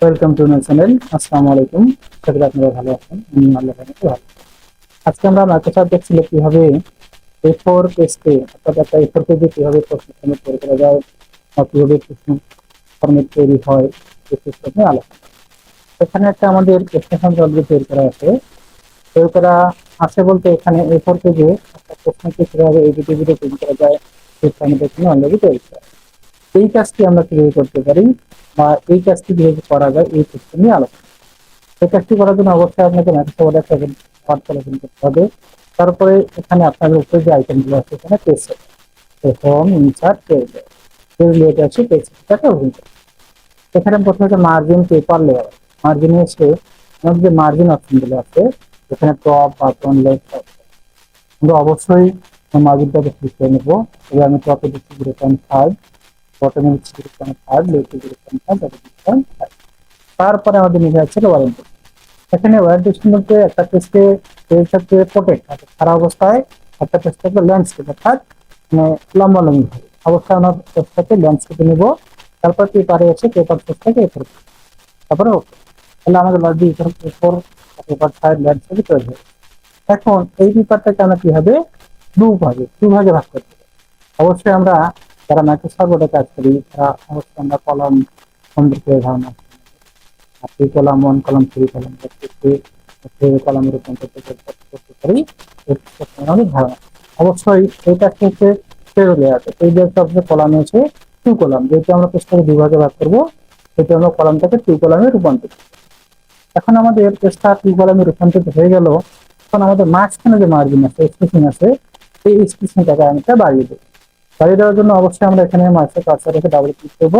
Welcome to my channel আসসালামু আলাইকুম করি আপনারা ভালো আছেন। আমি আল্লাহ ভালো। আজকে আমরা মাইক্রোসফট দেখছিল কীভাবে এ ফোর পেজকে অর্থাৎ একটা এ ফোর পেজে কীভাবে প্রশ্ন ফর্মেট তৈরি করা যায় বা কীভাবে প্রশ্ন ফর্মেট তৈরি হয়, এই সিস্টেম আলোচনা এখানে একটা আমাদের প্রশ্ন অলরেডি তৈরি করা আছে। তৈরি করা আছে বলতে এখানে এ ফোর পেজে একটা প্রশ্নকে কীভাবে এডিটে এডিটে তৈরি করা যায় সেই ফর্মেটের জন্য অলরেডি তৈরি করা। এই কাজটি আমরা কীভাবে করতে পারি? বা এই কাজটি কীভাবে করা যায়, এই সিস্টেম নিয়ে আলোচনা এই কাজটি করার জন্য অবশ্যই আপনাকে মাইক্রোসফট একটা করতে হবে। তারপরে এখানে আপনাদের উপরে যে আইটেমগুলো আছে, এখানে page home insert page page আছে পেজ সেটটাকে ওপেন এখানে প্রথমে মার্জিন পেপার লেয়ার মার্জিনে এসে আমাদের যে মার্জিন অপশনগুলো আছে, এখানে টপ বাটন লেফট আমরা অবশ্যই মার্জিনটাকে ক্লিক করে নেব। তবে আমি টপে দিচ্ছি জিরো পয়েন্ট ফাইভ বটমে দিচ্ছি zero point five five five তারপরে আমাদের নিচে আছে ওয়ারেন্টি এখানে ওয়ারেন্টি বলতে একটা পেজকে পেজ থাকবে প্রোটেক্ট অর্থাৎ সারা অবস্থায়, একটা পেজ ল্যান্ডস্কেপ অর্থাৎ মানে লম্বা লম্বি অবশ্যই আমরা পেজটাকে ল্যান্ডস্কেপে নেব, তারপর পেপারে এসে পেপার পেজটাকে এ করব তারপরে ওকে তাহলে আমাদের লার্জি পেপার পেপার সাইড ল্যান্ডস্কেপে তৈরি হবে এখন এই পেপারটাকে আমরা কি হবে দু ভাগে দু ভাগে ভাগ করতে অবশ্যই আমরা যারা মাইক্রোসফট বোর্ডে কাজ করি, তারা অবশ্যই আমরা কলম সম্পর্কে ধারণা। আর column one column three column রূপান্তর করতে পারি আমাদের ধারণা। অবশ্যই এটা হচ্ছে আছে এই কলামে টু কলাম, যেহেতু আমরা পেজটাকে দুই ভাগে করব সেটা আমরা কলামটাকে টু কলামে রূপান্তর করব। এখন আমাদের পেজটা টু কলামে রূপান্তরিত হয়ে গেল, এখন আমাদের মাঝখানে যে মার্জিন আছে স্পেসিং আছে, এই স্পেসিংটাকে আমি বাড়িয়ে দেবো বাড়িয়ে দেওয়ার জন্য অবশ্যই আমরা এখানে মাঝে কাজটা রেখে ডাবল ক্লিক করব।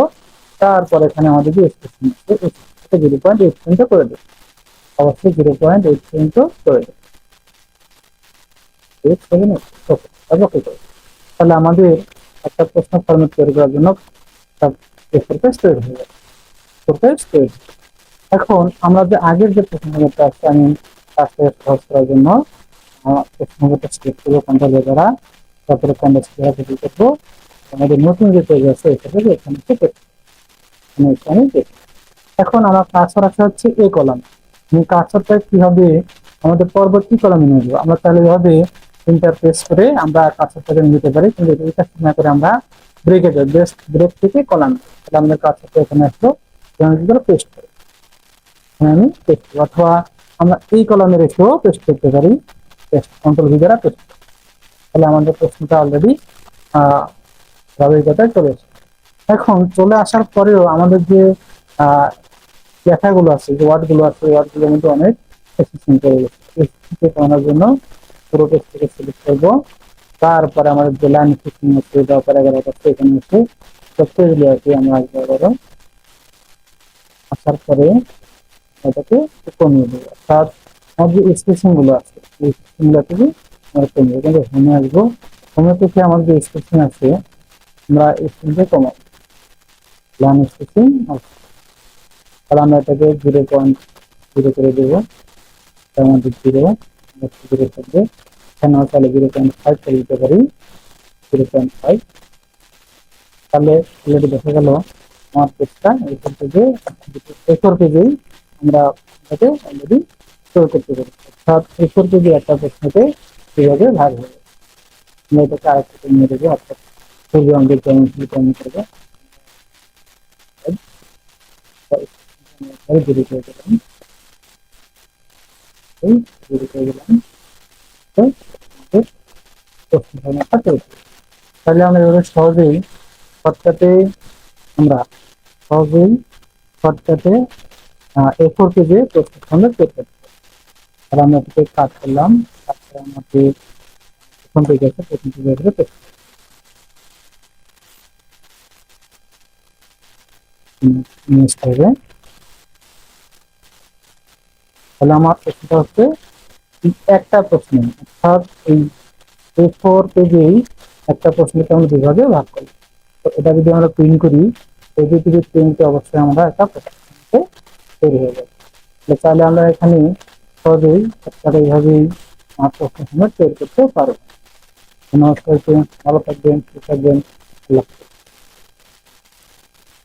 তারপর এখানে আমাদের যে স্পেসিং আছে জিরো পয়েন্ট এইট পর্যন্ত করে দেবো। অবশ্যই জিরো পয়েন্ট এইট পর্যন্ত করে দেবো। ওকে করে তাহলে আমাদের একটা প্রশ্ন ফর্মেট তৈরি করার জন্য তৈরি হয়ে যাবে এখন আমরা যে আগের যে প্রশ্নটা আছে, আমি কাজটা সহজ করার জন্য প্রশ্নটা সিলেক্ট করব কন্ট্রোল দ্বারা। তারপরে কন্ট্রোল দ্বারা ক্লিক করব আমাদের নতুন যে পেজ আছে এটাকে এখানে থেকে আমি এখানে দেখি এখন আমার কাজর আছে হচ্ছে এ কলাম। আমি কাজরটা কি হবে আমাদের পরবর্তী কলামে নিয়ে যাব আমরা তাহলে এভাবে ইন্টারফেস করে আমরা কাজরটাকে নিতে পারি। কিন্তু এটা না করে আমরা ব্রেকে যাই। বেস্ট ব্রেক থেকে কলাম। তাহলে আমাদের কাজরটা এখানে আসলো। পেস্ট করি এখানে আমি পেস্ট অথবা আমরা এই কলামে রেখেও পেস্ট করতে পারি। পেস্ট কন্ট্রোল ভি দ্বারা পেস্ট তাহলে আমাদের প্রশ্নটা অলরেডি ধারাবাহিকতায় চলে এসেছে। এখন চলে আসার পরেও আমাদের যে লেখাগুলো আছে, যে ওয়ার্ডগুলো আছে ওয়ার্ডগুলো কিন্তু অনেক এক্সিস্টিং করে গেছে। করানোর জন্য পুরো পেজ থেকে সিলেক্ট করব। তারপরে আমাদের যে লাইন এক্সিস্টিং আছে বা প্যারাগ্রাফ আছে, এখানে এসে প্রত্যেকগুলো আছে আমরা আসব আসার পরে এটাকে কমিয়ে দেবো। অর্থাৎ আমাদের যে স্পেসিংগুলো আছে, এই স্পেসিং থেকে আমরা কিন্তু হোমে আসব। হোমে থেকে আমাদের যে স্পেসিং আছে, আমরা স্পেসিংটা কমাবো। লাইন স্পেসিং তাহলে আমরা এটাকে জিরো পয়েন্ট জিরো করে দেবো। তার জিরো জিরো থাকবে এখানে তাহলে জিরো পয়েন্ট ফাইভ করে দিতে পারি। জিরো পয়েন্ট ফাইভ তাহলে অলরেডি দেখা গেল, আমার পেজটা এরপর থেকে এরপর পেজেই আমরা এটাকে অলরেডি স্টোর করতে পারি। অর্থাৎ এরপর পেজে একটা প্রশ্নতে এইভাবে ভাগ যাবে আমরা এটাকে আরেকটা নিয়ে দেবো অর্থাৎ যেমন কেমন করব দেরি করে দিলাম। তাহলে আমরা এভাবে সহজেই শর্টকাটে আমরা সহজেই শর্টকাটে এ ফোর প্রশ্ন ফর্মেট করতে পারি। আর আমরা এটাকে কাজ করলাম। পেজ পেজে হবে তাহলে আমার প্রশ্নটা হচ্ছে একটা প্রশ্ন, অর্থাৎ এই ফোর পেজেই একটা প্রশ্নকে আমরা দুভাগে ভাগ করি। তো এটা যদি আমরা প্রিন্ট করি যে যদি প্রিন্টে অবশ্যই আমরা একটা প্রশ্নকে তৈরি হয়ে যাবে। তাহলে আমরা এখানে সহজেই একটা এইভাবেই প্রশ্ন তৈরি করতে পারব নমস্কার ভালো থাকবেন সুস্থ থাকবেন।